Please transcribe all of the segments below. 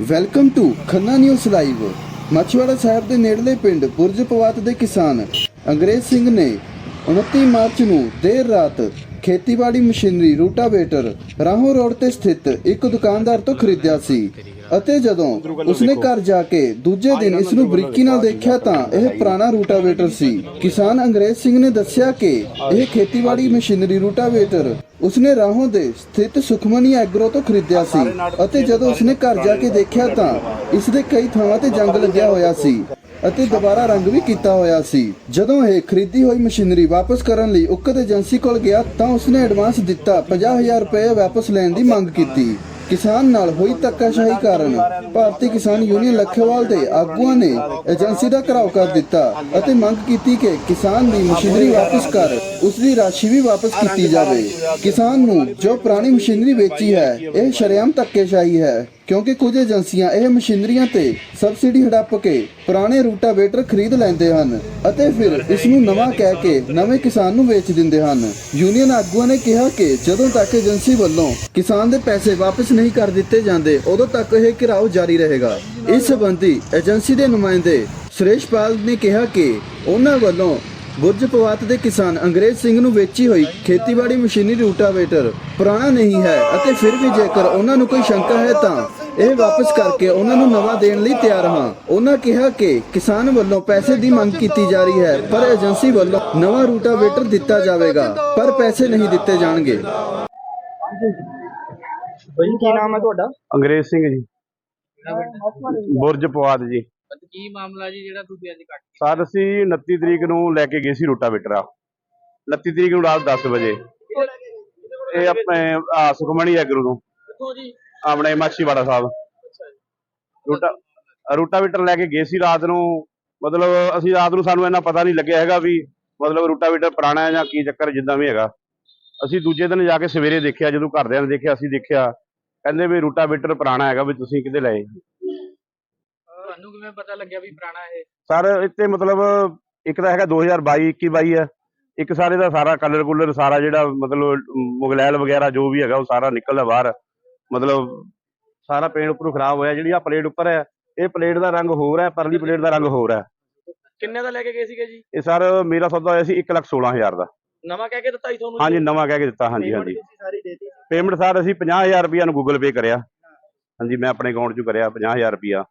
Welcome to Khanna news live Machhiwara Sahib ਦੇ ਨੇੜਲੇ ਪਿੰਡ ਬੁਰਜ ਪਵਾਤ ਦੇ ਕਿਸਾਨ ਅੰਗਰੇਜ਼ ਸਿੰਘ ਨੇ 29 ਮਾਰਚ ਨੂੰ ਦੇਰ ਰਾਤ ਖੇਤੀਬਾੜੀ ਮਸ਼ੀਨਰੀ ਰੂਟਾਵੇਟਰ ਰਾਹੋਂ ਰੋਡ ਤੇ ਸਥਿਤ ਇੱਕ ਦੁਕਾਨਦਾਰ ਤੋਂ ਖਰੀਦਿਆ ਸੀ। ਅਤੇ ਜਦੋਂ ਉਸਨੇ ਘਰ ਜਾ ਕੇ ਦੂਜੇ ਦਿਨ ਇਸ ਨੂੰ ਬਰੀਕੀ ਨਾਲ ਦੇਖਿਆ ਤਾਂ ਇਹ ਪੁਰਾਣਾ ਰੂਟਾਵੇਟਰ ਸੀ। ਕਿਸਾਨ ਅੰਗਰੇਜ਼ ਸਿੰਘ ਨੇ ਦੱਸਿਆ ਕਿ ਇਹ ਖੇਤੀਬਾੜੀ ਮਸ਼ੀਨਰੀ ਰੂਟਾਵੇਟਰ ਉਸਨੇ ਰਾਹੋਂ ਦੇ ਸਥਿਤ ਸੁਖਮਨੀ ਐਗਰੋ ਤੋਂ ਖਰੀਦਿਆ ਸੀ ਅਤੇ ਜਦੋਂ ਉਸਨੇ ਘਰ ਜਾ ਕੇ ਦੇਖਿਆ ਤਾਂ ਇਸ ਦੇ ਕਈ ਥਾਵਾਂ ਤੇ ਜੰਗ ਲੱਗਿਆ ਹੋਇਆ ਸੀ ਅਤੇ ਦੁਬਾਰਾ ਰੰਗ ਵੀ ਕੀਤਾ ਹੋਇਆ ਸੀ। ਜਦੋਂ ਇਹ ਖਰੀਦੀ ਹੋਈ ਮਸ਼ੀਨਰੀ ਵਾਪਸ ਕਰਨ ਲਈ ਉਕਤ ਏਜੰਸੀ ਕੋਲ ਗਿਆ ਤਾਂ ਉਸਨੇ ਐਡਵਾਂਸ ਦਿੱਤਾ 50000 ਰੁਪਏ ਵਾਪਸ ਲੈਣ ਦੀ ਮੰਗ ਕੀਤੀ। ਕਿਸਾਨ ਨਾਲ ਹੋਈ ਧੱਕਾਸ਼ਾਹੀ ਕਾਰਨ ਭਾਰਤੀ ਕਿਸਾਨ ਯੂਨੀਅਨ ਲੱਖੇਵਾਲ ਦੇ ਆਗੂਆਂ ਨੇ ਏਜੰਸੀ ਦਾ ਘਰਾਓ ਕਰ ਦਿੱਤਾ ਅਤੇ ਮੰਗ ਕੀਤੀ ਕਿ ਕਿਸਾਨ ਦੀ ਮਸ਼ੀਨਰੀ ਵਾਪਸ ਕਰ ਉਸ ਦੀ ਰਾਸ਼ੀ ਵੀ ਵਾਪਸ ਕੀਤੀ ਜਾਵੇ। ਕਿਸਾਨ ਨੂੰ ਜੋ ਪੁਰਾਣੀ ਮਸ਼ੀਨਰੀ ਵੇਚੀ ਹੈ, ਇਹ ਸ਼ਰੇਆਮ ਧੱਕੇਸ਼ਾਹੀ ਹੈ। ਕਿਉਂਕਿ ਕੁਝ ਏਜੰਸੀਆਂ ਇਹ ਮਸ਼ੀਨਰੀਆਂ ਤੇ ਸਬਸਿਡੀ ਹੜੱਪ ਕੇ ਪੁਰਾਣੇ ਰੂਟਾਵੇਟਰ ਖਰੀਦ ਲੈਂਦੇ ਹਨ ਅਤੇ ਫਿਰ ਇਸ ਨੂੰ ਨਵਾਂ ਕਹਿ ਕੇ ਨਵੇਂ ਕਿਸਾਨ ਨੂੰ ਵੇਚ ਦਿੰਦੇ ਹਨ। ਯੂਨੀਅਨ ਆਗੂਆਂ ਨੇ ਕਿਹਾ ਕਿ ਜਦੋਂ ਤੱਕ ਏਜੰਸੀ ਵੱਲੋਂ ਕਿਸਾਨ ਦੇ ਪੈਸੇ ਵਾਪਸ ਨਹੀਂ ਕਰ ਦਿੱਤੇ ਜਾਂਦੇ, ਉਦੋਂ ਤੱਕ ਇਹ ਘਿਰਾਓ ਜਾਰੀ ਰਹੇਗਾ। ਇਸ ਸੰਬੰਧੀ ਏਜੰਸੀ ਦੇ ਨੁਮਾਇੰਦੇ ਸੁਰੇਸ਼ ਪਾਲ ਨੇ ਕਿਹਾ ਕਿ ਉਹਨਾਂ ਵੱਲੋਂ ਬੁਰਜ ਪਵਾਤ ਦੇ ਕਿਸਾਨ ਅੰਗਰੇਜ਼ ਸਿੰਘ ਨੂੰ ਵੇਚੀ ਹੋਈ ਖੇਤੀਬਾੜੀ ਮਸ਼ੀਨਰੀ ਰੂਟਾਵੇਟਰ ਪੁਰਾਣਾ ਨਹੀਂ ਹੈ ਅਤੇ ਫਿਰ ਵੀ ਜੇਕਰ ਉਹਨਾਂ ਨੂੰ ਕੋਈ ਸ਼ੰਕਾ ਹੈ ਤਾਂ ਇਹ ਵਾਪਸ ਕਰਕੇ ਉਹਨਾਂ ਨੂੰ ਨਵਾਂ ਦੇਣ ਲਈ ਤਿਆਰ ਹਾਂ। ਉਹਨਾਂ ਕਿਹਾ ਕਿ ਕਿਸਾਨ ਵੱਲੋਂ ਪੈਸੇ ਦੀ ਮੰਗ ਕੀਤੀ ਜਾ ਰਹੀ ਹੈ ਪਰ ਏਜੰਸੀ ਵੱਲੋਂ ਨਵਾਂ ਰੂਟਾਵੇਟਰ ਦਿੱਤਾ ਜਾਵੇਗਾ ਪਰ ਪੈਸੇ ਨਹੀਂ ਦਿੱਤੇ ਜਾਣਗੇ। ਬਈ ਕੀ ਨਾਮ ਹੈ ਤੁਹਾਡਾ? ਅੰਗਰੇਜ਼ ਸਿੰਘ ਜੀ। ਬੁਰਜ ਪਵਾਦ ਜੀ। ਤੇ ਕੀ ਮਾਮਲਾ ਜੀ ਜਿਹੜਾ ਤੁਸੀਂ ਅੱਜ ਕੱਟ ਸਰ ਅਸੀਂ 29 ਤਰੀਕ ਨੂੰ ਲੈ ਕੇ ਗਏ ਸੀ ਰੋਟਾਵੇਟਰ ਆ। 29 ਤਰੀਕ ਨੂੰ ਰਾਤ 10 ਵਜੇ। ਇਹ ਆਪਣੇ ਸੁਖਮਣੀ ਐਗਰੂ ਕਿੱਥੋਂ ਜੀ? ਆਪਣੇ ਮਾਛੀਵਾੜਾ ਸਾਹਿਬ ਰੋਟਾ ਰੋਟਾਵੇਟਰ ਲੈ ਕੇ ਗਏ ਸੀ ਰਾਤ ਨੂੰ। ਮਤਲਬ ਅਸੀਂ ਰਾਤ ਨੂੰ ਸਾਨੂੰ ਇੰਨਾ ਪਤਾ ਨਹੀਂ ਲੱਗਿਆ ਹੈਗਾ ਵੀ ਮਤਲਬ ਰੋਟਾਵੇਟਰ ਪੁਰਾਣਾ ਹੈ ਜਾਂ ਕੀ ਚੱਕਰ ਜਿੱਦਾਂ ਵੀ ਹੈਗਾ। ਅਸੀਂ ਦੂਜੇ ਦਿਨ ਜਾ ਕੇ ਸਵੇਰੇ ਦੇਖਿਆ ਜਦੋਂ ਘਰਦਿਆਂ ਨੇ ਦੇਖਿਆ ਅਸੀਂ ਦੇਖਿਆ ਕਹਿੰਦੇ ਵੀ ਰੋਟਾਵੇਟਰ ਪੁਰਾਣਾ ਹੈਗਾ ਵੀ ਤੁਸੀਂ ਕਿਤੇ ਲਏ। ਤੁਹਾਨੂੰ ਕਿਵੇਂ ਪਤਾ ਲੱਗਿਆ ਵੀ ਪੁਰਾਣਾ ਇਹ? ਸਰ ਇੱਥੇ ਮਤਲਬ ਇੱਕ ਤਾਂ ਹੈਗਾ 2022 21 22 ਹੈ। ਇੱਕ ਸਾਰੇ ਦਾ ਸਾਰਾ ਕਲਰ ਕੁਲਰ ਸਾਰਾ ਜਿਹੜਾ ਮਤਲਬ ਮੁਗਲੈਲ ਵਗੈਰਾ ਜੋ ਵੀ ਹੈਗਾ ਉਹ ਸਾਰਾ ਨਿਕਲਦਾ ਬਾਹਰ। ਮਤਲਬ ਸਾਰਾ ਪੇਂਟ ਉੱਪਰੋਂ ਖਰਾਬ ਹੋਇਆ ਜਿਹੜੀ ਆ ਪਲੇਟ ਉੱਪਰ ਹੈ ਇਹ ਪਲੇਟ ਦਾ ਰੰਗ ਹੋਰ ਹੈ ਪਰਲੀ ਪਲੇਟ ਦਾ ਰੰਗ ਹੋਰ ਹੈ। ਕਿੰਨੇ ਦਾ ਲੈ ਕੇ ਗਏ ਸੀਗੇ ਜੀ? ਇਹ ਸਰ ਮੇਰਾ ਸੌਦਾ ਹੋਇਆ ਸੀ 116000 ਦਾ। ਨਵਾਂ ਕਹਿ ਕੇ ਦਿੱਤਾ ਸੀ ਤੁਹਾਨੂੰ ਹਾਂਜੀ ਨਵਾਂ ਕਹਿ ਕੇ ਦਿੱਤਾ ਹਾਂਜੀ ਹਾਂਜੀ। ਤੁਸੀਂ ਸਾਰੀ ਦੇਤੀ ਪੇਮੈਂਟ ਸਰ ਅਸੀਂ 50000 ਰੁਪਇਆ ਨੂੰ ਗੂਗਲ ਪੇ ਕਰਿਆ। ਹਾਂਜੀ ਮੈਂ ਆਪਣੇ ਅਕਾਊਂਟ 'ਚੋਂ ਕਰਿਆ 50000 ਰੁਪਇਆ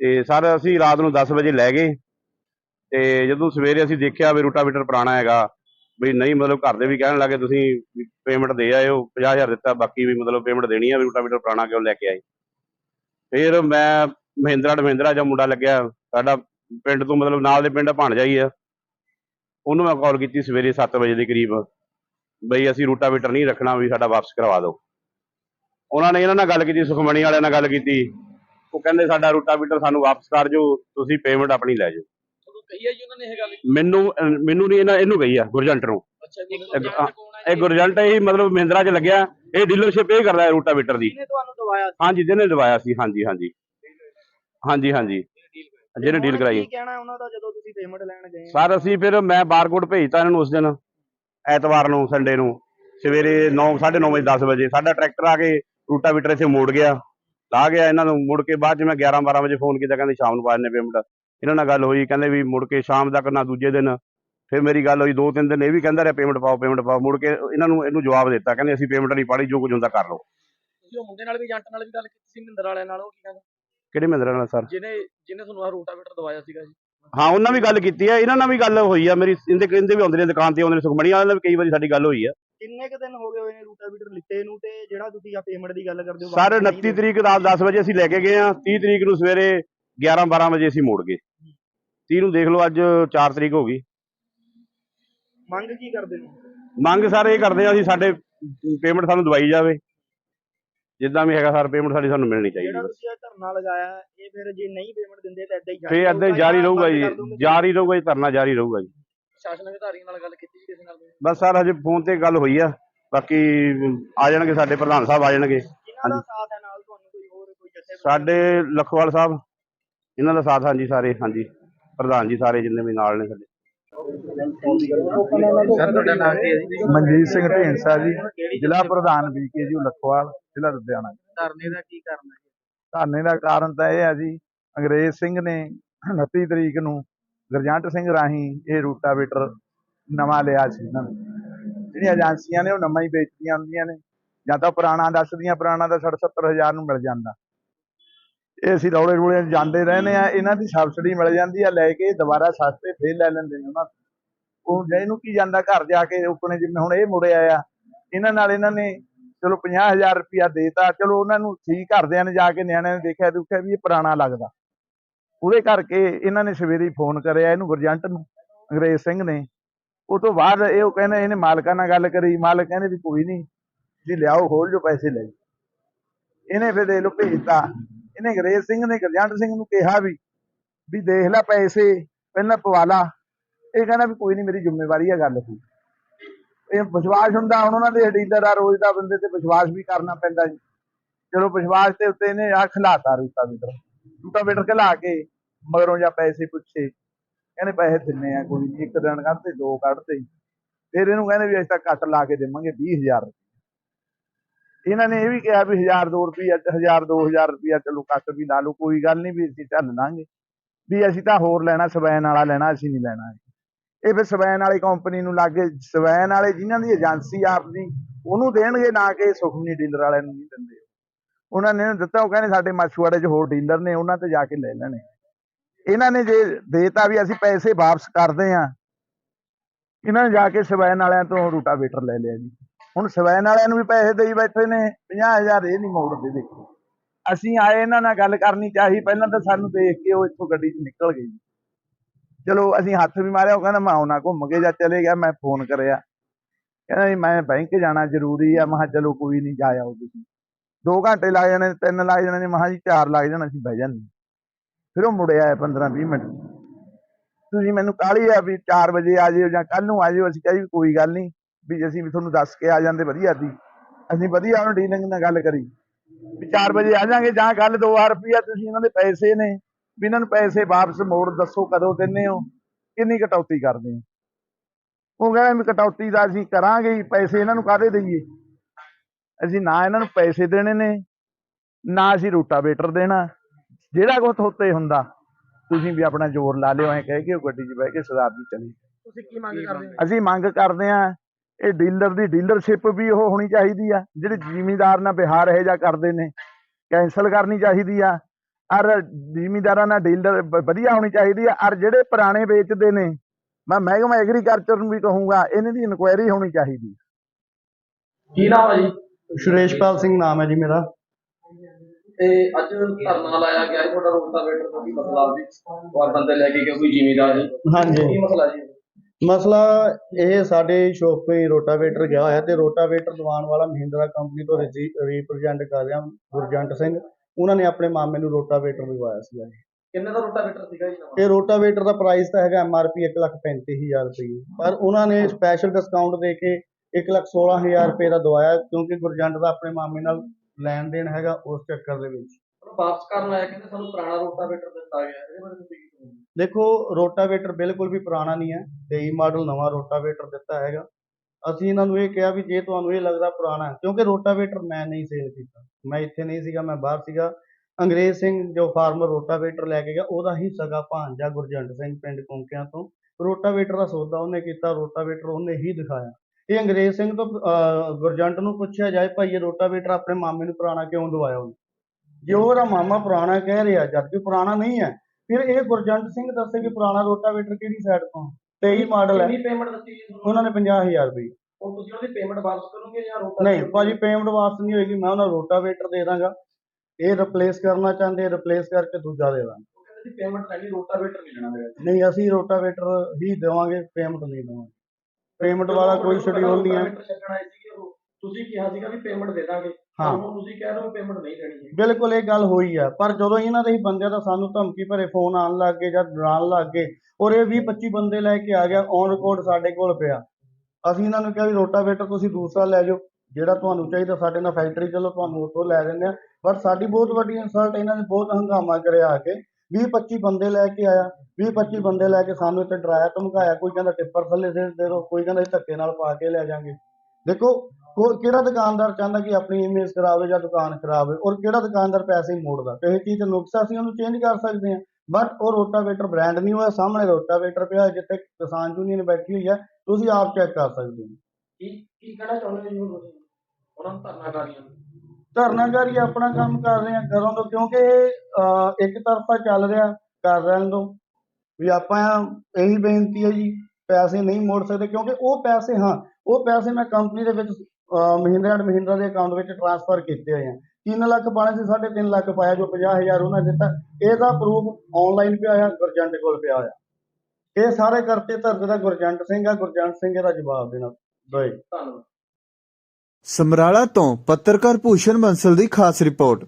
ਤੇ ਸਰ ਅਸੀਂ ਰਾਤ ਨੂੰ 10 ਵਜੇ ਲੈ ਗਏ। ਤੇ ਜਦੋਂ ਸਵੇਰੇ ਅਸੀਂ ਦੇਖਿਆ ਵੀ ਰੂਟਾਵੀਟਰ ਪੁਰਾਣਾ ਹੈਗਾ ਵੀ ਨਹੀਂ, ਮਤਲਬ ਘਰ ਦੇ ਵੀ ਕਹਿਣ ਲੱਗੇ, ਤੁਸੀਂ ਪੇਮੈਂਟ ਦੇ ਆਇਓ 50000 ਦਿੱਤਾ, ਬਾਕੀ ਵੀ ਮਤਲਬ ਪੇਮੈਂਟ ਦੇਣੀ ਆ ਰੂਟਾਵੀਟਰ ਪੁਰਾਣਾ ਕਿਉਂ ਲੈ ਕੇ ਆਏ? ਫਿਰ ਮੈਂ ਮਹਿੰਦਰਾ ਮਹਿੰਦਰਾ ਜਾਂ ਮੁੰਡਾ ਲੱਗਿਆ, ਸਾਡਾ ਪਿੰਡ ਤੋਂ ਮਤਲਬ ਨਾਲ ਦੇ ਪਿੰਡ ਭਾਣਜਾ ਹੀ ਆ। ਉਹਨੂੰ ਮੈਂ ਕਾਲ ਕੀਤੀ ਸਵੇਰੇ 7 ਵਜੇ ਦੇ ਕਰੀਬ, ਬਈ ਅਸੀਂ ਰੂਟਾਵੇਟਰ ਨਹੀਂ ਰੱਖਣਾ, ਵੀ ਸਾਡਾ ਵਾਪਸ ਕਰਵਾ ਦਿਓ। ਉਹਨਾਂ ਨੇ ਇਹਨਾਂ ਨਾਲ ਗੱਲ ਕੀਤੀ ਸੁਖਮਣੀ ਵਾਲਿਆਂ ਨਾਲ ਗੱਲ ਕੀਤੀ। ਉਹ ਕਹਿੰਦੇ, ਸਾਡਾ ਰੂਟਾਵੇਟਰ ਸਾਨੂੰ ਵਾਪਸ ਕਰ ਜੋ ਤੁਸੀਂ ਪੇਮੈਂਟ ਆਪਣੀ ਲੈ ਜਾਓ। ਕਹੀ ਹੈ ਜੀ ਉਹਨਾਂ ਨੇ ਇਹ ਗੱਲ? ਮੈਨੂੰ ਮੈਨੂੰ ਨਹੀਂ ਇਹਨਾਂ ਇਹਨੂੰ ਗਈ ਆ ਗੁਰਜੰਟ ਨੂੰ। ਅੱਛਾ ਇਹ- ਗੁਰਜੰਟ ਇਹ ਮਤਲਬ ਮਹਿੰਦਰਾ 'ਚ ਲੱਗਿਆ। ਇਹ ਡੀਲਰਸ਼ਿਪ ਇਹ ਕਰਦਾ ਹੈ ਰੂਟਾਵੇਟਰ ਦੀ। ਤੁਹਾਨੂੰ ਦਵਾਇਆ ਹਾਂਜੀ ਜਿਹਨੇ ਦਵਾਇਆ ਸੀ ਹਾਂਜੀ ਹਾਂਜੀ। ਹਾਂਜੀ ਹਾਂਜੀ। ਜਿਹਨੇ ਡੀਲ ਕਰਾਈ। ਕੀ ਕਹਿਣਾ ਉਹਨਾਂ ਦਾ ਜਦੋਂ ਤੁਸੀਂ ਪੇਮੈਂਟ ਲੈਣ ਗਏ? ਸਰ ਅਸੀਂ ਫਿਰ ਮੈਂ ਬਾਰਕੋਡ ਭੇਜਤਾ ਇਹਨਾਂ ਨੂੰ ਉਸ ਦਿਨ ਐਤਵਾਰ ਨੂੰ ਸੰਡੇ ਨੂੰ। ਸਵੇਰੇ 9 9:30 ਵਜੇ 10 ਵਜੇ ਸਾਡਾ ਟਰੈਕਟਰ ਆ ਕੇ ਰੂਟਾਵੀਟਰ ਇੱਥੇ ਮੋੜ ਗਿਆ। ਲਾ ਗਿਆ ਇਹਨਾਂ ਨੂੰ ਮੁੜ ਕੇ ਬਾਅਦ ਚ ਮੈਂ 11 12 ਵਜੇ ਫੋਨ ਕੀਤਾ ਕਹਿੰਦੇ ਸ਼ਾਮ ਨੂੰ ਪਾ ਦਿੰਦੇ ਪੇਮੈਂਟ ਇਹਨਾਂ ਨਾਲ ਗੱਲ ਹੋਈ ਕਹਿੰਦੇ ਵੀ ਮੁੜ ਕੇ ਸ਼ਾਮ ਤੱਕ ਨਾ ਦੂਜੇ ਦਿਨ। ਫਿਰ ਮੇਰੀ ਗੱਲ ਹੋਈ ਦੋ ਤਿੰਨ ਦਿਨ ਇਹ ਵੀ ਕਹਿੰਦਾ ਰਿਹਾ ਪੇਮੈਂਟ ਪਾਓ ਪੇਮੈਂਟ ਪਾਓ। ਮੁੜ ਕੇ ਇਹਨਾਂ ਨੂੰ ਇਹਨੂੰ ਜਵਾਬ ਦਿੱਤਾ ਕਹਿੰਦੇ ਅਸੀਂ ਪੇਮੈਂਟ ਨਹੀਂ ਪਾੜੀ ਜੋ ਕੁਝ ਹੁੰਦਾ ਕਰ ਲਓ। ਤੁਸੀਂ ਉਹ ਮੁੰਡੇ ਨਾਲ ਵੀ ਏਜੰਟ ਨਾਲ ਵੀ ਗੱਲ ਕੀਤੀ ਸੀ ਮਹਿੰਦਰ ਵਾਲਿਆਂ ਨਾਲ ਉਹ ਕੀ ਕਹਿੰਦਾ? ਕਿਹੜੇ ਮਹਿੰਦਰਾ ਨਾਲ ਸਰ? ਜਿਹਨੇ ਜਿਹਨੇ ਤੁਹਾਨੂੰ ਆ ਰੋਟਾਵੇਟਰ ਦਵਾਇਆ ਸੀਗਾ ਜੀ। ਹਾਂ ਉਹਨਾਂ ਵੀ ਗੱਲ ਕੀਤੀ ਹੈ ਇਹਨਾਂ ਨਾਲ ਵੀ ਗੱਲ ਹੋਈ ਆ ਮੇਰੀ ਇਹਦੇ ਕਹਿੰਦੇ ਵੀ ਆਉਂਦੇ ਨੇ ਦੁਕਾਨ ਤੇ ਆਉਂਦੇ ਨੇ ਸੁਖਮਣੀ ਵਾਲਿਆਂ ਨਾਲ ਵੀ ਕਈ ਵਾਰੀ ਸਾਡੀ ਗੱਲ ਹੋਈ ਆ। ਕਿੰਨੇ ਕ ਦਿਨ ਹੋ ਗਏ ਹੋਏ ਨੇ ਰੂਟਾਵੇਟਰ ਲਿੱਤੇ ਨੂੰ ਤੇ ਜਿਹੜਾ ਤੁਸੀਂ ਆ ਪੇਮੈਂਟ ਦੀ ਗੱਲ ਕਰਦੇ ਹੋ ਸਰ 29 ਤਰੀਕ ਰਾਤ 10 ਵਜੇ ਅਸੀਂ ਲੈ ਕੇ ਗਏ ਆ 30 ਤਰੀਕ ਨੂੰ ਸਵੇਰੇ 11 12 ਵਜੇ ਅਸੀਂ ਮੋੜ ਗਏ। 30 ਨੂੰ ਦੇਖ ਲਓ ਅੱਜ 4 ਤਰੀਕ ਹੋ ਗਈ। ਮੰਗ ਕੀ ਕਰਦੇ ਨੇ ਮੰਗ ਸਰ ਇਹ ਕਰਦੇ ਆ ਅਸੀਂ ਸਾਡੇ ਪੇਮੈਂਟ ਸਾਨੂੰ ਦਵਾਈ ਜਾਵੇ। ਜਿੱਦਾਂ ਵੀ ਹੈਗਾ ਸਰ ਪੇਮੈਂਟ ਸਾਡੀ ਸਾਨੂੰ ਮਿਲਣੀ ਚਾਹੀਦੀ ਜਿਹੜਾ ਬਸ ਤੁਸੀਂ ਇਹ ਧਰਨਾ ਲਗਾਇਆ ਹੈ, ਇਹ ਫਿਰ ਜੇ ਨਹੀਂ ਪੇਮੈਂਟ ਦਿੰਦੇ ਤਾਂ ਏਦਾਂ ਹੀ ਫੇਰ ਏਦਾਂ ਹੀ ਜਾਰੀ ਰਹੂਗਾ ਜੀ। ਜਾਰੀ ਰਹੂਗਾ ਜੀ ਧਰਨਾ ਜਾਰੀ ਰਹੂਗਾ ਜੀ। ਸ਼ਾਸਨ ਅਧਿਕਾਰੀਆਂ ਨਾਲ ਗੱਲ ਕੀਤੀ ਸੀ ਕਿਸੇ ਨਾਲ? ਬਸ ਸਰ ਹਜੇ ਫੋਨ ਤੇ ਗੱਲ ਹੋਈ ਆ। ਬਾਕੀ ਆ ਜਾਣਗੇ ਸਾਡੇ ਪ੍ਰਧਾਨ ਸਾਹਿਬ ਆ ਜਾਣਗੇ। ਕਿਹਨਾਂ ਦਾ ਸਾਥ ਹੈ ਨਾਲ ਤੁਹਾਨੂੰ ਕੋਈ ਹੋਰ ਕੋਈ ਜੱਥੇ ਸਾਡੇ ਲਖਵਾਲ ਸਾਹਿਬ। ਇਹਨਾਂ ਦਾ ਸਾਥ ਹਾਂਜੀ ਸਾਰੇ ਹਾਂਜੀ ਪ੍ਰਧਾਨ ਜੀ ਸਾਰੇ ਜਿੰਨੇ ਵੀ ਨਾਲ ਨੇ ਸਾਡੇ। ਸਰ ਤੁਹਾਡਾ ਨਾਮ ਕੀ ਹੈ ਜੀ? ਮਨਜੀਤ ਸਿੰਘ ਢੇਂਸਾ ਜੀ ਜ਼ਿਲ੍ਹਾ ਪ੍ਰਧਾਨ ਬੀਕੇ ਜੀ ਲਖਵਾਲ ਜ਼ਿਲ੍ਹਾ ਲੁਧਿਆਣਾ ਧਰਨੇ ਦਾ ਕੀ ਕਾਰਨ ਹੈ ਧਰਨੇ ਦਾ ਕਾਰਨ ਤਾਂ ਇਹ ਹੈ ਜੀ ਅੰਗਰੇਜ਼ ਸਿੰਘ ਨੇ 29 ਤਰੀਕ ਨੂੰ ਗਰਜੰਟ ਸਿੰਘ ਰਾਹੀਂ ਇਹ ਰੂਟਾਵੇਟਰ ਨਵਾਂ ਲਿਆ ਸੀ ਇਹਨਾਂ ਨੇ। ਜਿਹੜੀਆਂ ਏਜੰਸੀਆਂ ਨੇ ਉਹ ਨਵਾਂ ਹੀ ਵੇਚਦੀਆਂ ਹੁੰਦੀਆਂ ਨੇ ਜਾਂ ਤਾਂ ਪੁਰਾਣਾ ਦੱਸਦੀਆਂ ਪੁਰਾਣਾ ਦਾ 60 70 ਹਜ਼ਾਰ ਨੂੰ ਮਿਲ ਜਾਂਦਾ। ਇਹ ਅਸੀਂ ਰੌਲੇ ਰੋਲੇ ਜਾਂਦੇ ਰਹਿੰਦੇ ਆ ਇਹਨਾਂ ਦੀ ਸਬਸਿਡੀ ਮਿਲ ਜਾਂਦੀ ਆ, ਲੈ ਕੇ ਦੁਬਾਰਾ ਸਸਤੇ ਫੇਰ ਲੈ ਲੈਂਦੇ ਨੇ ਉਹਨਾਂ ਉਹ ਜੇ ਕੀ ਜਾਂਦਾ ਘਰ ਜਾ ਕੇ ਆਪਣੇ ਜਿਵੇਂ ਹੁਣ ਇਹ ਮੁੜਿਆ ਆ, ਇਹਨਾਂ ਨਾਲ ਇਹਨਾਂ ਨੇ ਚਲੋ 50000 ਰੁਪਇਆ ਦੇਤਾ, ਚਲੋ ਉਹਨਾਂ ਨੂੰ ਠੀਕ ਘਰਦਿਆਂ ਨੇ ਜਾ ਕੇ ਨਿਆਣਿਆਂ ਨੇ ਦੇਖਿਆ ਦੁੱਖਿਆ ਵੀ ਇਹ ਪੁਰਾਣਾ ਲੱਗਦਾ। ਉਹਦੇ ਕਰਕੇ ਇਹਨਾਂ ਨੇ ਸਵੇਰੇ ਫੋਨ ਕਰਿਆ ਇਹਨੂੰ ਗਰਜੰਟ ਨੂੰ, ਅੰਗਰੇਜ਼ ਸਿੰਘ ਨੇ। ਉਹ ਤੋਂ ਬਾਅਦ ਇਹ ਉਹ ਕਹਿੰਦੇ ਇਹਨੇ ਮਾਲਕਾਂ ਨਾਲ ਗੱਲ ਕਰੀ, ਮਾਲਕ ਕਹਿੰਦੇ ਵੀ ਕੋਈ ਨਹੀਂ ਜੀ ਲਿਆਓ ਖੋਲ ਜੋ ਪੈਸੇ ਲੈ ਇਹਨੇ ਫਿਰ ਦੇ ਲੋ ਭੇਜਤਾ ਇਹਨੇ ਅੰਗਰੇਜ਼ ਸਿੰਘ ਨੇ ਗੁਰਜੰਟ ਸਿੰਘ ਨੂੰ ਕਿਹਾ ਵੀ ਵੀ ਦੇਖ ਲੈ ਪੈਸੇ ਪਹਿਲਾਂ ਪਵਾ ਇਹ ਕਹਿੰਦਾ ਵੀ ਕੋਈ ਨਹੀਂ ਮੇਰੀ ਜ਼ਿੰਮੇਵਾਰੀ ਆ ਗੱਲ ਕੋਈ ਇਹ ਵਿਸ਼ਵਾਸ ਹੁੰਦਾ ਹੁਣ ਉਹਨਾਂ ਦੇ ਡੀਲਰ ਆ ਰੋਜ਼ ਦਾ ਬੰਦੇ ਤੇ ਵਿਸ਼ਵਾਸ ਵੀ ਕਰਨਾ ਪੈਂਦਾ ਜੀ। ਚਲੋ ਵਿਸ਼ਵਾਸ ਤੇ ਉੱਤੇ ਇਹਨੇ ਆ ਖਿਲਾਤਾ ਰੂਟਾ ਬੀਟਰ ਰੂਟਾ ਬੀਟਰ ਖਿਲਾ ਕੇ ਮਗਰੋਂ ਜਾਂ ਪੈਸੇ ਪੁੱਛੇ। ਕਹਿੰਦੇ ਪੈਸੇ ਦਿੰਨੇ ਆ ਕੋਈ ਨੀ, ਇੱਕ ਦਿਨ ਕੱਢਤੇ ਦੋ ਕੱਢਤੇ ਫਿਰ ਇਹਨੂੰ ਕਹਿੰਦੇ ਵੀ ਅਸੀਂ ਤਾਂ ਕੱਟ ਲਾ ਕੇ ਦੇਵਾਂਗੇ 20000 ਇਹਨਾਂ ਨੇ ਇਹ ਵੀ ਕਿਹਾ ਵੀ 1000 2 ਰੁਪਈਆ 1000 2000 ਰੁਪਈਆ ਚਲੋ ਕੱਟ ਵੀ ਲਾ ਲਓ, ਕੋਈ ਗੱਲ ਨਹੀਂ ਵੀ ਅਸੀਂ ਚੱਲ ਲਾਂਗੇ ਵੀ ਅਸੀਂ ਤਾਂ ਹੋਰ ਲੈਣਾ, ਸਵੈਨ ਵਾਲਾ ਲੈਣਾ, ਅਸੀਂ ਨਹੀਂ ਲੈਣਾ ਇਹ। ਫਿਰ ਸਵੈਨ ਵਾਲੀ ਕੰਪਨੀ ਨੂੰ ਲਾਗੇ, ਸਵੈਨ ਵਾਲੇ ਜਿਨ੍ਹਾਂ ਦੀ ਏਜੰਸੀ ਆਪਦੀ ਉਹਨੂੰ ਦੇਣਗੇ ਨਾ ਕਿ ਸੁਖਮਨੀ ਡੀਲਰ ਵਾਲਿਆਂ ਨੂੰ ਨਹੀਂ ਦਿੰਦੇ। ਉਹਨਾਂ ਨੇ ਦਿੱਤਾ, ਉਹ ਕਹਿੰਦੇ ਸਾਡੇ ਮਾਛੂਆੜੇ 'ਚ ਹੋਰ ਡੀਲਰ ਨੇ, ਉਹਨਾਂ ਤੇ ਜਾ ਕੇ ਲੈ ਲੈਣੇ। ਇਹਨਾਂ ਨੇ ਜੇ ਦੇਤਾ ਵੀ ਅਸੀਂ ਪੈਸੇ ਵਾਪਸ ਕਰਦੇ ਆ ਇਹਨਾਂ ਨੇ ਜਾ ਕੇ ਸਵੈਨ ਵਾਲਿਆਂ ਤੋਂ ਰੂਟਾਵੇਟਰ ਲੈ ਲਿਆ ਜੀ। ਹੁਣ ਸਵੈਨ ਵਾਲਿਆਂ ਨੂੰ ਵੀ ਪੈਸੇ ਦੇਈ ਬੈਠੇ ਨੇ 50000 ਇਹ ਨਹੀਂ ਮੋੜਦੇ ਦੇਖੋ ਅਸੀਂ ਆਏ, ਇਹਨਾਂ ਨਾਲ ਗੱਲ ਕਰਨੀ ਚਾਹੀ, ਪਹਿਲਾਂ ਤਾਂ ਸਾਨੂੰ ਦੇਖ ਕੇ ਉਹ ਇੱਥੋਂ ਗੱਡੀ 'ਚ ਨਿਕਲ ਗਈ ਚਲੋ, ਅਸੀਂ ਹੱਥ ਵੀ ਮਾਰਿਆ, ਉਹ ਕਹਿੰਦਾ ਮੈਂ ਆਉਣਾ ਘੁੰਮ ਕੇ ਜਾਂ ਚਲੇ ਗਿਆ, ਮੈਂ ਫੋਨ ਕਰਿਆ। ਕਹਿੰਦਾ ਜੀ ਮੈਂ ਬੈਂਕ ਜਾਣਾ ਜ਼ਰੂਰੀ ਆ, ਮੈਂ ਕਿਹਾ ਚਲੋ ਕੋਈ ਨਹੀਂ, ਜਾ ਆਓ ਤੁਸੀਂ। 2 ਘੰਟੇ ਲੱਗ ਜਾਣੇ, ਤਿੰਨ ਲੱਗ ਜਾਣੇ ਨੇ, ਮੈਂ ਕਿਹਾ ਜੀ 4 ਲੱਗ ਜਾਣਾ, ਅਸੀਂ ਬਹਿ ਜਾਂਦੇ। ਫਿਰ ਉਹ ਮੁੜਿਆ 15 20 ਮਿੰਟ। ਤੁਸੀਂ ਮੈਨੂੰ ਕਾਹਲੀ ਆ ਵੀ 4 ਵਜੇ ਆ ਜਿਓ ਜਾਂ ਕੱਲ ਨੂੰ ਆ ਜਿਓ, ਅਸੀਂ ਕਿਹਾ ਜੀ ਕੋਈ ਗੱਲ ਨਹੀਂ। ਵੀ ਅਸੀਂ ਵੀ ਤੁਹਾਨੂੰ ਦੱਸ ਕੇ ਆ ਜਾਂਦੇ ਵਧੀਆ ਸੀ। ਅਸੀਂ ਵਧੀਆ ਉਹਨੂੰ ਡੀਲਿੰਗ ਨਾਲ ਗੱਲ ਕਰੀ। ਵੀ 4 ਵਜੇ ਆ ਜਾਾਂਗੇ ਜਾਂ ਗੱਲ 2000 ਰੁਪਇਆ ਤੁਸੀਂ ਇਹਨਾਂ ਦੇ ਪੈਸੇ ਨੇ ਵੀ ਇਹਨਾਂ ਨੂੰ ਪੈਸੇ ਵਾਪਸ ਮੋੜ ਦੱਸੋ ਕਦੋਂ ਦਿੰਨੇ ਹੋ ਕਿੰਨੀ ਕਟੌਤੀ ਕਰਦੇ ਹੋ। ਉਹ ਕਹਿੰਦਾ ਵੀ ਕਟੌਤੀ ਦਾ ਅਸੀਂ ਕਰਾਂਗੇ ਹੀ ਪੈਸੇ ਇਹਨਾਂ ਨੂੰ ਕਾਹਦੇ ਦਈਏ। ਅਸੀਂ ਨਾ ਇਹਨਾਂ ਨੂੰ ਪੈਸੇ ਦੇਣੇ ਨੇ ਨਾ ਅਸੀਂ ਰੂਟਾਵੇਟਰ ਦੇਣਾ। ਜਿਹੜਾ ਕੁਛ ਉੱਤੇ ਹੁੰਦਾ ਤੁਸੀਂ ਵੀ ਆਪਣਾ ਜ਼ੋਰ ਲਾ ਲਿਓ ਐ ਕਹਿ ਕੇ ਉਹ ਗੱਡੀ 'ਚ ਬਹਿ ਕੇ ਸਰਦਾਰ ਜੀ ਚਲੀ। ਤੁਸੀਂ ਕੀ ਮੰਗ ਕਰਦੇ ਹੋ? ਅਸੀਂ ਮੰਗ ਕਰਦੇ ਆ ਇਹ ਡੀਲਰ ਦੀ ਡੀਲਰਸ਼ਿਪ ਵੀ ਉਹ ਹੋਣੀ ਚਾਹੀਦੀ ਆ ਜਿਹੜੇ ਜ਼ਿਮੀਂਦਾਰ ਨਾਲ ਵਿਹਾਰ ਇਹ ਜਾ ਕਰਦੇ ਨੇ ਕੈਂਸਲ ਕਰਨੀ ਚਾਹੀਦੀ ਆ ਔਰ ਜ਼ਿਮੀਂਦਾਰਾਂ ਨਾਲ ਡੀਲਰ ਵਧੀਆ ਹੋਣੀ ਚਾਹੀਦੀ ਆ ਔਰ ਜਿਹੜੇ ਪੁਰਾਣੇ ਵੇਚਦੇ ਨੇ ਮੈਂ ਮਹਿਕਮਾ ਐਗਰੀਕਲਚਰ ਨੂੰ ਵੀ ਕਹੂੰਗਾ ਇਹਨਾਂ ਦੀ ਇਨਕੁਆਇਰੀ ਹੋਣੀ ਚਾਹੀਦੀ ਕੀ ਨਾਮ ਹੈ ਜੀ? ਸੁਰੇਸ਼ਪਾਲ ਸਿੰਘ ਨਾਮ ਹੈ ਜੀ ਮੇਰਾ। ਤੇ ਅੱਜ ਧਰਨਾ ਲਾਇਆ ਗਿਆ ਹੈ ਤੁਹਾਡਾ ਰੋਟਾਵੇਟਰ ਦਾ ਕੀ ਮਸਲਾ ਔਰ ਬੰਦੇ ਲੈ ਕੇ ਕਿਉਂ ਕੋਈ ਜ਼ਿਮੀਦਾਰ ਜੀ ਹਾਂਜੀ। ਕੀ ਮਸਲਾ ਜੀ? ਮਸਲਾ ਇਹ ਸਾਡੇ ਸ਼ੋਪ 'ਤੇ ਰੋਟਾਵੇਟਰ ਗਿਆ ਹੋਇਆ ਤੇ ਰੋਟਾਵੇਟਰ ਦਵਾਉਣ ਵਾਲਾ ਮਹਿੰਦਰਾ ਕੰਪਨੀ ਤੋਂ ਰਿਪਰੈਜ਼ੈਂਟ ਕਰ ਰਿਹਾ ਗੁਰਜੰਟ ਸਿੰਘ। ਉਹਨਾਂ ਨੇ ਆਪਣੇ ਮਾਮੇ ਨੂੰ ਰੋਟਾਵੇਟਰ ਦਿਵਾਇਆ ਸੀਗਾ ਜੀ ਕਿੰਨੇ ਦਾ ਰੋਟਾਵੇਟਰ ਸੀਗਾ ਜੀ ਨਵਾਂ? ਇਹ ਰੋਟਾਵੇਟਰ ਦਾ ਪ੍ਰਾਈਸ ਤਾਂ ਹੈਗਾ ਐਮਆਰਪੀ 135000 ਰੁਪਏ। ਪਰ ਉਹਨਾਂ ਨੇ ਸਪੈਸ਼ਲ ਡਿਸਕਾਊਂਟ ਦੇ ਕੇ 116000 ਰੁਪਏ ਦਾ ਦਵਾਇਆ ਕਿਉਂਕਿ ਗੁਰਜੰਟ ਦਾ ਆਪਣੇ ਮਾਮੇ ਨਾਲ ਲੈਣ ਦੇਣ ਹੈਗਾ ਉਸ ਚੱਕਰ ਦੇ ਵਿੱਚ। ਵਾਪਸ ਕਰਨ ਆਇਆ ਕਹਿੰਦੇ ਸਾਨੂੰ ਪੁਰਾਣਾ ਰੋਟਾਵੇਟਰ ਦਿੱਤਾ ਗਿਆ। ਇਹਦੇ ਬਾਰੇ ਤੁਸੀਂ ਕੀ ਕਹੋਗੇ ਦੇਖੋ, ਰੋਟਾਵੇਟਰ ਬਿਲਕੁਲ ਵੀ ਪੁਰਾਣਾ ਨਹੀਂ ਹੈ 23 ਮਾਡਲ ਨਵਾਂ ਰੋਟਾਵੇਟਰ ਦਿੱਤਾ ਹੈਗਾ। ਅਸੀਂ ਇਹਨਾਂ ਨੂੰ ਇਹ ਕਿਹਾ ਵੀ ਜੇ ਤੁਹਾਨੂੰ ਇਹ ਲੱਗਦਾ ਪੁਰਾਣਾ ਕਿਉਂਕਿ ਰੋਟਾਵੇਟਰ ਮੈਂ ਨਹੀਂ ਸੇਲ ਕੀਤਾ। ਮੈਂ ਇੱਥੇ ਨਹੀਂ ਸੀਗਾ, ਮੈਂ ਬਾਹਰ ਸੀਗਾ। ਅੰਗਰੇਜ਼ ਸਿੰਘ ਜੋ ਫਾਰਮਰ ਰੋਟਾਵੇਟਰ ਲੈ ਕੇ ਗਿਆ, ਉਹਦਾ ਹੀ ਸਗਾ ਭਾਂਜਾ ਗੁਰਜੰਟ ਸਿੰਘ ਪਿੰਡ ਕੁੰਕਿਆਂ ਤੋਂ। ਰੋਟਾਵੇਟਰ ਦਾ ਸੌਦਾ ਉਹਨੇ ਕੀਤਾ, ਰੋਟਾਵੇਟਰ ਉਹਨੇ ਹੀ ਦਿਖਾਇਆ। ਇਹ ਅੰਗਰੇਜ਼ ਸਿੰਘ ਤੋਂ ਗੁਰਜੰਟ ਨੂੰ ਪੁੱਛਿਆ ਜਾਏ, ਭਾਈ, ਇਹ ਰੋਟਾਵੇਟਰ ਆਪਣੇ ਮਾਮੇ ਨੂੰ ਪੁਰਾਣਾ ਕਿਉਂ ਦਵਾਇਆ ਉਹਨੇ? ਜੇ ਉਹਦਾ ਮਾਮਾ ਪੁਰਾਣਾ ਕਹਿ ਰਿਹਾ, ਜਦ ਕਿ ਪੁਰਾਣਾ ਨਹੀਂ ਹੈ ਫਿਰ ਇਹ ਗੁਰਜੰਟ ਸਿੰਘ ਦੱਸੇ ਕਿ ਪੁਰਾਣਾ ਰੋਟਾਵੇਟਰ ਕਿਹੜੀ ਸਾਈਡ ਤੋਂ? 23 ਮਾਡਲ ਹੈ। ਕਿੰਨੀ ਪੇਮੈਂਟ ਦਿੱਤੀ ਜੀ ਤੁਹਾਨੂੰ? ਉਹਨਾਂ ਨੇ 50000 ਰੁਪਏ। ਹੁਣ ਤੁਸੀਂ ਉਹਦੀ ਪੇਮੈਂਟ ਵਾਪਸ ਕਰੋਗੇ ਜਾਂ ਰੋਟਾ ਨਹੀਂ ਭਾਜੀ ਪੇਮੈਂਟ ਵਾਪਸ ਨਹੀਂ ਹੋਏਗੀ ਮੈਂ ਉਹਨਾਂ ਨੂੰ ਰੋਟਾਵੇਟਰ ਦੇ ਦਾਂਗਾ। ਇਹ ਰਿਪਲੇਸ ਕਰਨਾ ਚਾਹੁੰਦੇ ਰਿਪਲੇਸ ਕਰਕੇ ਦੂਜਾ ਦੇ ਦਾਂਗੇ। ਕਹਿੰਦੇ ਸੀ ਪੇਮੈਂਟ ਲੈਣੀ ਰੋਟਾਵੇਟਰ ਨਹੀਂ ਲੈਣਾ ਮੇਰਾ ਨਹੀਂ ਅਸੀਂ ਰੋਟਾਵੇਟਰ ਹੀ ਦੇਵਾਂਗੇ ਪੇਮੈਂਟ ਨਹੀਂ ਦੇਵਾਂਗੇ। ਪੇਮੈਂਟ ਵਾਲਾ ਕੋਈ ਸ਼ਡਿਊਲ ਨਹੀਂ ਹੈ। ਰੋਟਾਵੇਟਰ ਛੱਡਣ ਆਏ ਸੀਗੇ ਉਹ ਤੁਸੀਂ ਕਿਹਾ ਸੀਗਾ ਵੀ ਪੇਮੈਂਟ ਦੇ ਦਾਂਗੇ। ਹਾਂ। ਹੁਣ ਤੁਸੀਂ ਕਹਿ ਰਹੇ ਹੋ ਪੇਮੈਂਟ ਨਹੀਂ ਦੇਣੀ ਹੈ ਬਿਲਕੁਲ ਇਹ ਗੱਲ ਹੋਈ ਆ। ਪਰ ਜਦੋਂ ਇਹਨਾਂ ਦੇ ਹੀ ਬੰਦਿਆਂ ਦਾ ਸਾਨੂੰ ਧਮਕੀ ਭਰੇ ਫੋਨ ਆਉਣ ਲੱਗ ਗਏ ਜਾਂ ਡਰਾਉਣ ਲੱਗ ਗਏ ਔਰ ਇਹ 20 25 ਬੰਦੇ ਲੈ ਕੇ ਆ ਗਿਆ ਔਨ ਰਿਕਾਰਡ ਸਾਡੇ ਕੋਲ ਪਿਆ। ਅਸੀਂ ਇਹਨਾਂ ਨੂੰ ਕਿਹਾ ਵੀ ਰੋਟਾਵੇਟਰ ਤੁਸੀਂ ਦੂਸਰਾ ਲੈ ਜਾਓ ਜਿਹੜਾ ਤੁਹਾਨੂੰ ਚਾਹੀਦਾ ਸਾਡੇ ਨਾਲ ਫੈਕਟਰੀ ਚਲੋ ਤੁਹਾਨੂੰ ਉੱਥੋਂ ਲੈ ਦਿੰਦੇ ਆ। ਪਰ ਸਾਡੀ ਬਹੁਤ ਵੱਡੀ ਇਨਸਲਟ ਇਹਨਾਂ ਨੇ ਬਹੁਤ ਹੰਗਾਮਾ ਕਰਿਆ ਆ ਕੇ। 20 25 ਬੰਦੇ ਲੈ ਕੇ ਆਇਆ। 20 25 ਬੰਦੇ ਲੈ ਕੇ ਸਾਨੂੰ ਇੱਥੇ ਡਰਾਇਆ ਧਮਕਾਇਆ ਕੋਈ ਕਹਿੰਦਾ ਟਿੱਪਰ ਥੱਲੇ ਦੇ ਦੇ ਦਿਓ ਕੋਈ ਕਹਿੰਦਾ ਅਸੀਂ ਧੱਕੇ ਨਾਲ ਪਾ ਕੇ ਲੈ ਜਾਾਂਗੇ। ਦੇਖੋ ਕੋ- ਕਿਹੜਾ ਦੁਕਾਨਦਾਰ ਚਾਹੁੰਦਾ ਕਿ ਆਪਣੀ ਇਮੇਜ ਖਰਾਬ ਹੋਵੇ ਜਾਂ ਦੁਕਾਨ ਖਰਾਬ ਹੋਵੇ? ਔਰ ਕਿਹੜਾ ਦੁਕਾਨਦਾਰ ਪੈਸੇ ਹੀ ਮੋੜਦਾ? ਕਿਸੇ ਚੀਜ਼ ਤੇ ਨੁਕਸ ਅਸੀਂ ਉਹਨੂੰ ਚੇਂਜ ਕਰ ਸਕਦੇ ਹਾਂ। ਬਟ ਉਹ ਰੋਟਾਵੇਟਰ ਬ੍ਰਾਂਡ ਨਹੀਂ ਹੋਇਆ ਸਾਹਮਣੇ ਰੋਟਾਵੇਟਰ ਪਿਆ ਜਿੱਥੇ ਕਿਸਾਨ ਯੂਨੀਅਨ ਬੈਠੀ ਹੋਈ ਹੈ ਤੁਸੀਂ ਆਪ ਚੈੱਕ ਕਰ ਸਕਦੇ ਹੋ। ਕੀ ਕੀ ਕਹਿਣਾ ਚਾਹੁੰਦੇ ਜੀ ਤੁਸੀਂ? ਉਹਨਾਂ ਨੂੰ ਧਰਨਾਕਾਰੀਆਂ ਨੂੰ। ਧਰਨਾਕਾਰੀ ਆਪਣਾ ਕੰਮ ਕਰ ਰਹੇ ਆ ਕਦੋਂ ਤੋਂ ਕਿਉਂਕਿ ਇੱਕ ਤਰਫਾ ਚੱਲ ਰਿਹਾ ਕਰ ਰਹਿਣ ਤੋਂ। ਵੀ ਆਪਾਂ ਇਹੀ ਬੇਨਤੀ ਹੈ ਜੀ ਪੈਸੇ ਨਹੀਂ ਮੋੜ ਸਕਦੇ ਕਿਉਂਕਿ ਉਹ ਪੈਸੇ ਹਾਂ ਉਹ ਪੈਸੇ ਮੈਂ ਕੰਪਨੀ ਦੇ ਵਿੱਚ ਮਹਿੰਦਰਾ ਐਂਡ ਮਹਿੰਦਰਾ ਦੇ ਅਕਾਊਂਟ ਵਿੱਚ ਟ੍ਰਾਂਸਫਰ ਕੀਤੇ ਹੋਏ ਆ। 3 ਲੱਖ ਪਾਣੇ ਸੀ 3.5 ਲੱਖ ਪਾਇਆ, ਜੋ 50000 ਉਹਨਾਂ ਨੇ ਦਿੱਤਾ। ਇਹਦਾ ਪ੍ਰੂਫ ਆਨਲਾਈਨ ਪਿਆ ਹੋਇਆ, ਗੁਰਜੰਟ ਕੋਲ ਪਿਆ ਹੋਇਆ। ਇਹ ਸਾਰੇ ਕਰਤੇ ਧਰਦੇ ਦਾ ਗੁਰਜੰਟ ਸਿੰਘ ਆ, ਗੁਰਜੰਟ ਸਿੰਘ ਇਹਦਾ ਜਵਾਬ ਦੇਣਾ। ਦੋਏ ਧੰਨਵਾਦ। ਸਮਰਾਲਾ ਤੋਂ ਪੱਤਰਕਾਰ ਭੂਸ਼ਣ ਬੰਸਲ ਦੀ ਖਾਸ ਰਿਪੋਰਟ।